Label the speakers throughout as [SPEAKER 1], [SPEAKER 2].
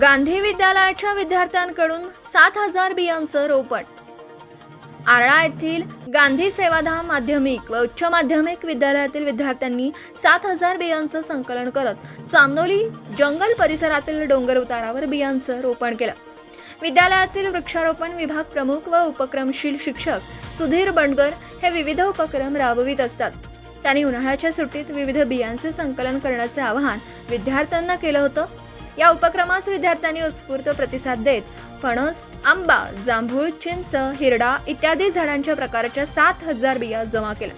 [SPEAKER 1] गांधी विद्यालयाच्या विद्यार्थ्यांकडून सात हजार बियांचं रोपण. आरळा येथील गांधी सेवाधाम माध्यमिक व उच्च माध्यमिक विद्यालयातील विद्यार्थ्यांनी सात हजार बियांचं संकलन करत चांदोली जंगल परिसरातील डोंगर उतारावर बियांचं रोपण केलं. विद्यालयातील वृक्षारोपण विभाग प्रमुख व उपक्रमशील शिक्षक सुधीर बंडकर हे विविध उपक्रम राबवित असतात. त्यांनी उन्हाळ्याच्या सुट्टीत विविध बियांचे संकलन करण्याचे आवाहन विद्यार्थ्यांना केलं होतं. या उपक्रमास विद्यार्थ्यांनी उत्स्फूर्त प्रतिसाद देत फणस आंबा जांभूळ चिंच हिरडा इत्यादी झाडांच्या प्रकारच्या सात हजार बिया जमा केल्या.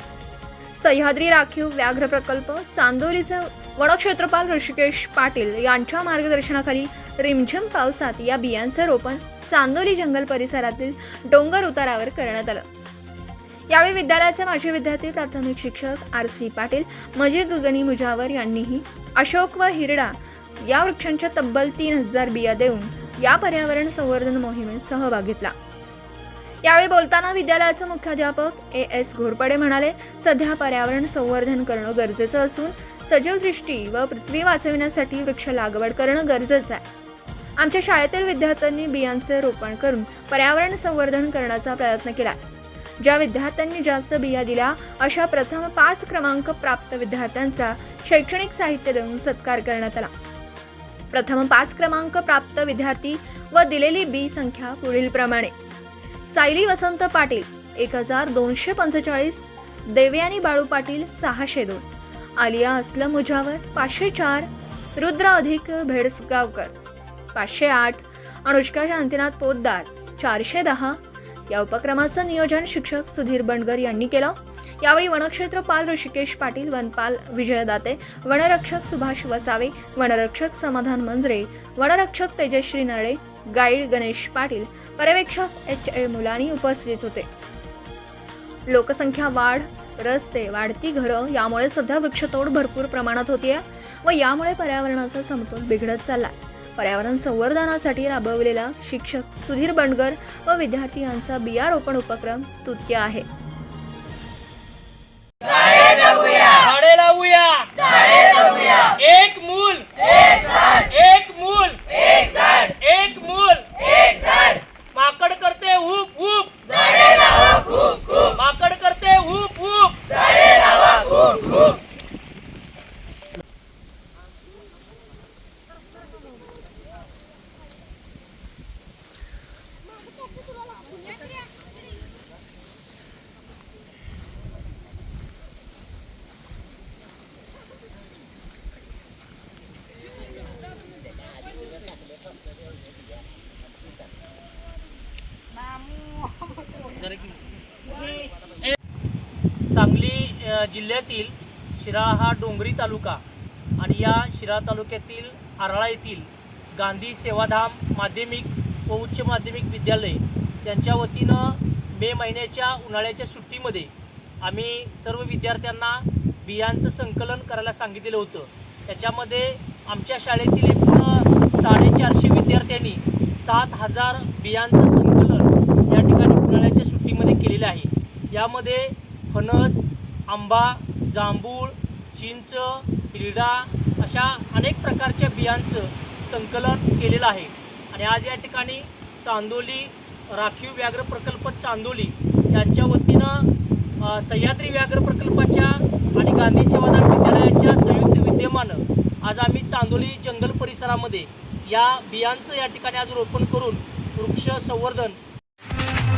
[SPEAKER 1] सह्याद्री राखीव व्याघ्र प्रकल्प चांदोलीचं वनक्षेत्रपाल ऋषिकेश पाटील यांच्या मार्गदर्शनाखाली रिमझिम पावसात या बियांचं रोपण चांदोली जंगल परिसरातील डोंगर उतारावर करण्यात आलं. यावेळी विद्यालयाचे माजी विद्यार्थी प्राथमिक शिक्षक आर सी पाटील मजिद गगनी मुजावर यांनीही अशोक व हिरडा या वृक्षांच्या तब्बल तीन हजार बिया देऊन या पर्यावरण संवर्धन मोहिमेत सहभाग घेतला. यावेळी बोलताना विद्यालयाचे मुख्याध्यापक ए एस घोरपडे म्हणाले सध्या पर्यावरण संवर्धन करणं गरजेचं असून सजीव दृष्टी व पृथ्वी वाचविण्यासाठी वृक्ष लागवड करणं गरजेचं आहे. आमच्या शाळेतील विद्यार्थ्यांनी बियांचे रोपण करून पर्यावरण संवर्धन करण्याचा प्रयत्न केला. ज्या विद्यार्थ्यांनी जास्त बिया दिल्या अशा प्रथम पाच क्रमांक प्राप्त विद्यार्थ्यांचा शैक्षणिक साहित्य देऊन सत्कार करण्यात आला. प्रथम पाच क्रमांक प्राप्त विद्यार्थी व दिलेली बी संख्या पुढील प्रमाणे सायली वसंत पाटील एक हजार दोनशे पंचेचाळीस. देवयानी बाळू पाटील सहाशे दोन. आलिया असलम मुजावर पाचशे चार. रुद्र अधिक भेडसगावकर पाचशे आठ. अनुष्का शांतीनाथ पोद्दार चारशे दहा. या उपक्रमाचं नियोजन शिक्षक सुधीर बंडगर यांनी केलं. यावेळी वनक्षेत्रपाल ऋषिकेश पाटील वनपाल विजय दाते वनरक्षक सुभाष वसावे वनरक्षक समाधान मंजरे वनरक्षक तेजश्री नरळे गाईड गणेश पाटील पर्यवेक्षक एच ए मुलानी उपस्थित होते. लोकसंख्या वाढ रस्ते वाढती घरं यामुळे सध्या वृक्षतोड भरपूर प्रमाणात होतीये व यामुळे पर्यावरणाचा समतोल बिघडत चालला पर्यावरण संवर्धनासाठी राबवलेला शिक्षक सुधीर बंडगर व विद्यार्थी यांचा बिया रोपण उपक्रम स्तुत्य आहे.
[SPEAKER 2] આવું યાર सांगली जिल्ह्यातील शिरा हा डोंगरी तालुका आणि या शिरा तालुक्यातील आराळा येथील गांधी सेवाधाम माध्यमिक व उच्च माध्यमिक विद्यालय त्यांच्या वतीनं मे महिन्याच्या उन्हाळ्याच्या सुट्टीमध्ये आम्ही सर्व विद्यार्थ्यांना बियांचं संकलन करायला सांगितलेलं होतं. त्याच्यामध्ये आमच्या शाळेतील एकूण साडेचारशे विद्यार्थ्यांनी सात हजार बियांचं संकलन या ठिकाणी उन्हाळ्याच्या केलेलं आहे. यामध्ये फणस आंबा जांभूळ चिंच पिरडा अशा अनेक प्रकारच्या बियांचं संकलन केलेलं आहे. आणि आज या ठिकाणी चांदोली राखीव व्याघ्र प्रकल्प चांदोली यांच्या वतीनं सह्याद्री व्याघ्र प्रकल्पाच्या आणि गांधी सेवादान विद्यालयाच्या संयुक्त विद्यमानं आज आम्ही चांदोली जंगल परिसरामध्ये या बियांचं या ठिकाणी आज रोपण करून वृक्ष संवर्धन